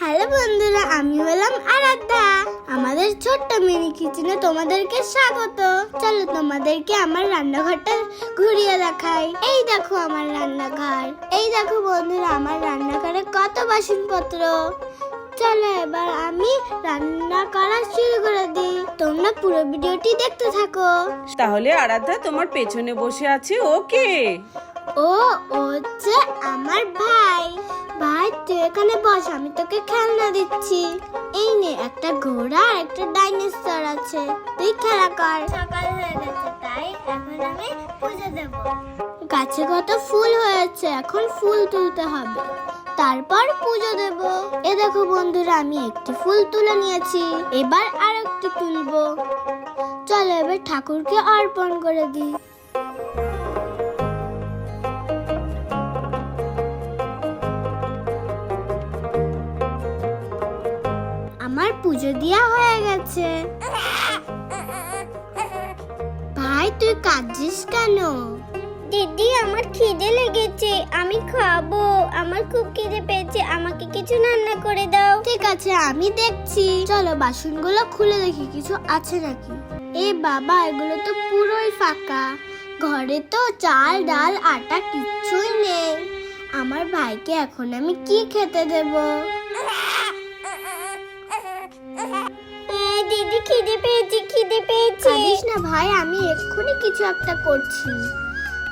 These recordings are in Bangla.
হ্যালো বন্ধুরা আমি হলাম আরাধ্যা। আমাদের ছোট্ট মিনি কিচেনে তোমাদেরকে স্বাগত। চলো তোমাদেরকে আমার রান্নাঘরটা ঘুরিয়ে দেখাই। এই দেখো আমার রান্নাঘর। এই দেখো বন্ধুরা, আমার রান্নাঘরে কত বাসনপত্র। চলো এবার আমি রান্না করা শুরু করে দিই। তোমরা পুরো ভিডিওটি দেখতে থাকো। তাহলে আরাধ্যা তোমার পেছনে বসে আছে, ওকে? ও ও হচ্ছে আমার ভাই। ভাই তুই এখানে বস আমি তোকে খেলনা দিচ্ছি। এই নে একটা ঘোড়া আর একটা ডাইনোসর আছে। তুই খেলা কর। সকাল হয়ে গেছে তাই এখন আমি পুজো দেব। গাছে কত ফুল হয়েছে এখন ফুল তুলতে হবে। তারপর পুজো দেব। এ দেখো বন্ধুরা আমি একটি ফুল তুলে নিয়েছি। এবার আর একটি তুলবো। চলো এবার ঠাকুরকে অর্পণ করে দিই। আমার পুজো দেওয়া হয়ে গেছে। ভাই তুই কাঁদছিস কেন? দিদি আমার খিদে লেগেছে আমি খাব। আমার খুব খিদে পেয়েছে আমাকে কিছু রান্না করে দাও। ঠিক আছে আমি দেখছি। চলো বাসনগুলো খুলে দেখি কিছু আছে নাকি? এ বাবা এগুলো তো পুরোই ফাঁকা। ঘরে তো চাল ডাল আটা কিচ্ছুই নেই। আমার ভাইকে এখন আমি কি খেতে দেবো? খিদে পেয়েছি খিদে পেয়েছি। কাঁদিস না ভাই আমি এক্ষুনি কিছু একটা করছি।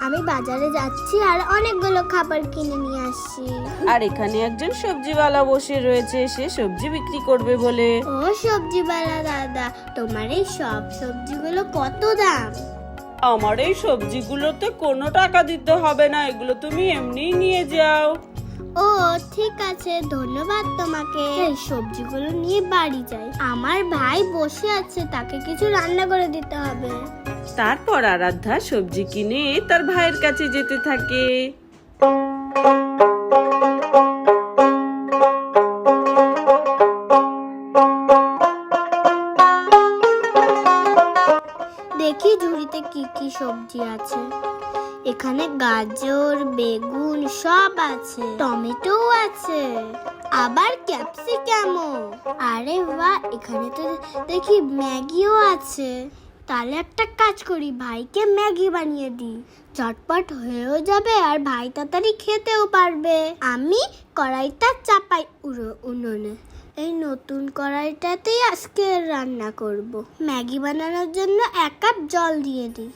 আমি বাজারে যাচ্ছি আর অনেকগুলো খাবার কিনে নিয়ে আসছি। আর এখানে একজন সবজিওয়ালা বসে রয়েছে সে সবজি বিক্রি করবে বলে। ও সবজিওয়ালা দাদা তোমার এই সব সবজিগুলো কত দাম? আমার এই সবজিগুলোতে কোনো টাকা দিতে হবে না এগুলো তুমি এমনিই নিয়ে যাও। ও ঠিক আছে ধন্যবাদ তোমাকে। এই সবজিগুলো নিয়ে বাড়ি যাই। আমার ভাই বসে আছে তাকে কিছু রান্না করে দিতে হবে। তারপর আরাধ্যা সবজি কিনে তার ভাইয়ের কাছে যেতে থাকে। দেখি ঝুড়িতে কি কি সবজি আছে। এখানে গাজর বেগুন সব আছে। টমেটো আছে। আবার ক্যাপসিকামও। আরে বাহ, এখানে তো দেখি ম্যাগিও আছে। তাহলে একটা কাজ করি, ভাইকে ম্যাগি বানিয়ে দিই। চটপট হয়েও যাবে আর ভাই তাড়াতাড়ি খেতেও পারবে। আমি কড়াইটা চাপাই উড়ো উনুনে। এই নতুন কড়াইটাতেই আজকে রান্না করব। ম্যাগি বানানোর জন্য এক কাপ জল দিয়ে দিই।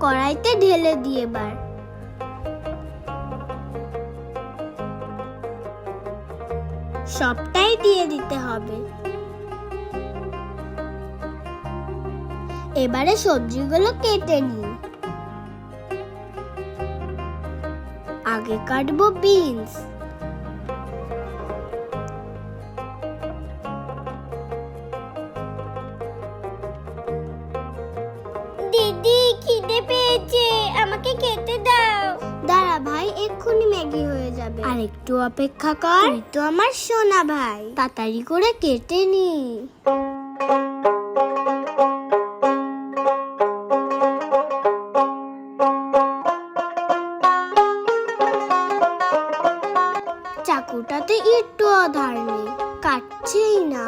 কড়াইতে ঢেলে দিয়ে এবার। সবটাই দিয়ে দিতে হবে। এবারে সবজিগুলো কেটে নিই। আগে কাটবো বিনস। দিদি খিদে পেয়েছে আমাকে খেতে দাও। দাঁড়া ভাই এক্ষুনি ম্যাগি হয়ে যাবে। আর একটু অপেক্ষা কর। তুই তো আমার সোনা ভাই। তাড়াতাড়ি করে কেটে নি। চাকুটাতে একটু আধার নেই কাটছেই না।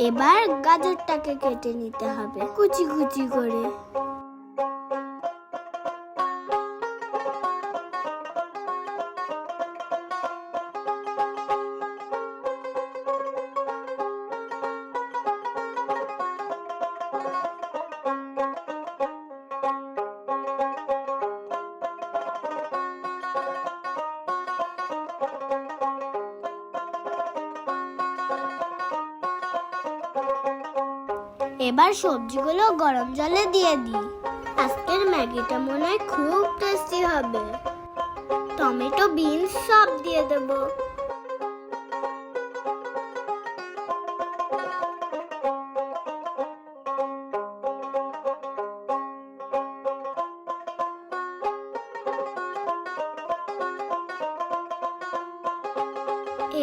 এবার গাজরটাকে কেটে নিতে হবে। কুচি কুচি করে। এবার সবজিগুলো গরম জলে দিয়ে দিই। আজকের ম্যাগিটা মনে হয় খুব টেস্টি হবে। টমেটো, বিনস সব দিয়ে দেব।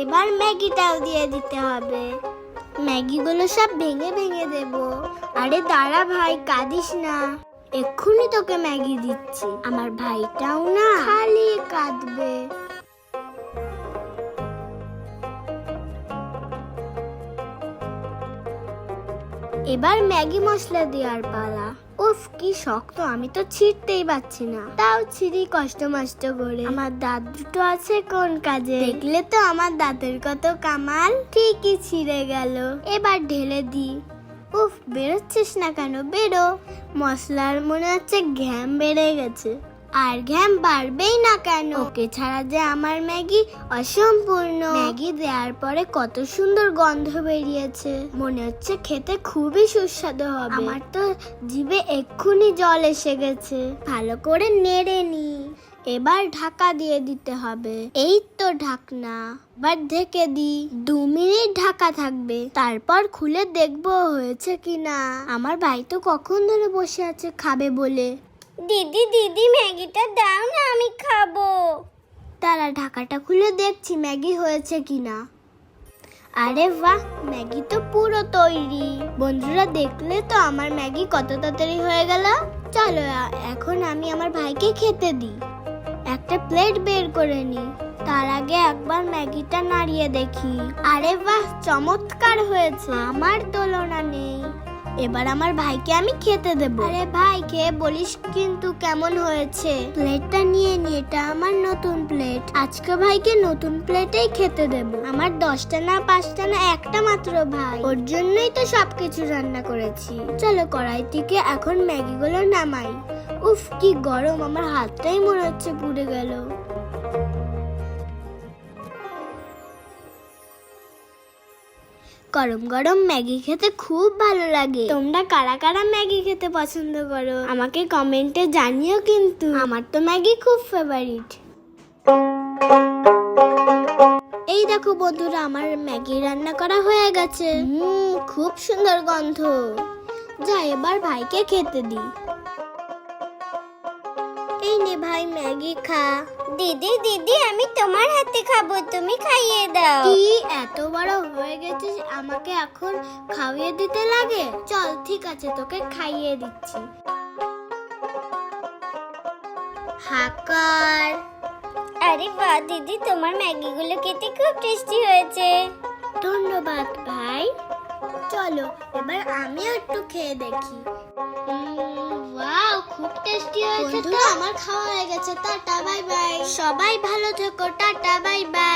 এবার ম্যাগিটাও দিয়ে দিতে হবে। ম্যাগিগুলো সব ভেঙে ভেঙে দেব। আরে দাঁড়া ভাই, কাঁদিস না। এক্ষুনি তোকে ম্যাগি দিচ্ছি। আমার ভাইটাও না খালি কাঁদবে। এবার ম্যাগি মশলা দেওয়ার পালা। উফ, কি শক্ত, আমি তো ছিঁড়তেই পারছি না। তাও ছিঁড়ি কষ্ট মষ্ট করে। আমার দাঁত দুটো আছে কোন কাজে? দেখলে তো আমার দাঁতের কত কামাল। ঠিকই ছিঁড়ে গেল। এবার ঢেলে দি। উফ, বেরোচ্ছিস না কেন? বেরো। মশলার মনে হচ্ছে ঘ্যাম বেড়ে গেছে। আর ঘ্যাম বাড়বেই না কেন? ওকে ছাড়া যে আমার ম্যাগি অসম্পূর্ণ। ম্যাগি দেওয়ার পরে কত সুন্দর গন্ধ বেরিয়েছে। মনে হচ্ছে খেতে খুবই সুস্বাদু হবে। আমার তো জিভে এক্ষুনি জল এসে গেছে। ভালো করে নেড়ে নি। এবার ঢাকা দিয়ে দিতে হবে। এই তো ঢাকনা। এবার ঢেকে দি। দু মিনিট ঢাকা থাকবে। তারপর খুলে দেখব হয়েছে কিনা। আমার ভাই তো কখন ধরে বসে আছে খাবে বলে। দিদি দিদি, ম্যাগিটা দাও না, আমি খাব। তারা ঢাকাটা খুলে দেখছি ম্যাগি হয়েছে কিনা। আরে বাহ, ম্যাগি তো পুরো তৈরি। বন্ধুরা, দেখলে তো আমার ম্যাগি কত তাড়াতাড়ি হয়ে গেল। চলো এখন আমি আমার ভাইকে খেতে দিই। একটা প্লেট বের করে নি। তার আগে একবার ম্যাগিটা নাড়িয়ে দেখি। আরে বাহ, চমৎকার হয়েছে। আমার তুলনা নেই। এবার আমার ভাইকে আমি খেতে দেব। আরে ভাই খেয়ে বলিস কিন্তু কেমন হয়েছে? প্লেটটা নিয়ে নি, এটা আমার নতুন প্লেট আজকে ভাইকে নতুন প্লেটেই খেতে দেব। আমার দশটা না, পাঁচটা না, একটা মাত্র ভাই। ওর জন্যই তো সবকিছু রান্না করেছি। চলো কড়াই থেকে এখন ম্যাগিগুলো নামাই। উফ, কি গরম, আমার হাতটাই মনে হচ্ছে পুড়ে গেল। গরম গরম ম্যাগি খেতে খুব ভালো লাগে। তোমরা কারা কারা ম্যাগি খেতে পছন্দ করো? আমাকে কমেন্টে জানিও কিন্তু। আমার তো ম্যাগি খুব ফেভারিট এই দেখো বন্ধুরা, আমার ম্যাগি রান্না করা হয়ে গেছে। হুম, খুব সুন্দর গন্ধ। যা এবার ভাইকে খেতে দি। এই নে ভাই, ম্যাগি খা। দিদি দিদি আমি তোমার হাতে খাব তুমি খাইয়ে দাও। কি এত বড় হয়ে গেছিস আমাকে এখন খাইয়ে দিতে লাগে? চল ঠিক আছে তোকে খাইয়ে দিচ্ছি। হাকার আরে বাহ দিদি তোমার ম্যাগিগুলো খেতে খুব টেস্টি হয়েছে। ধন্যবাদ ভাই। চলো এবার আমিও একটু খেয়ে দেখি। খুব টেস্টি হয়েছে তো? আমার খাওয়া হয়ে গেছে। Tata bye bye. সবাই ভালো থেকো টাটা বাই বাই।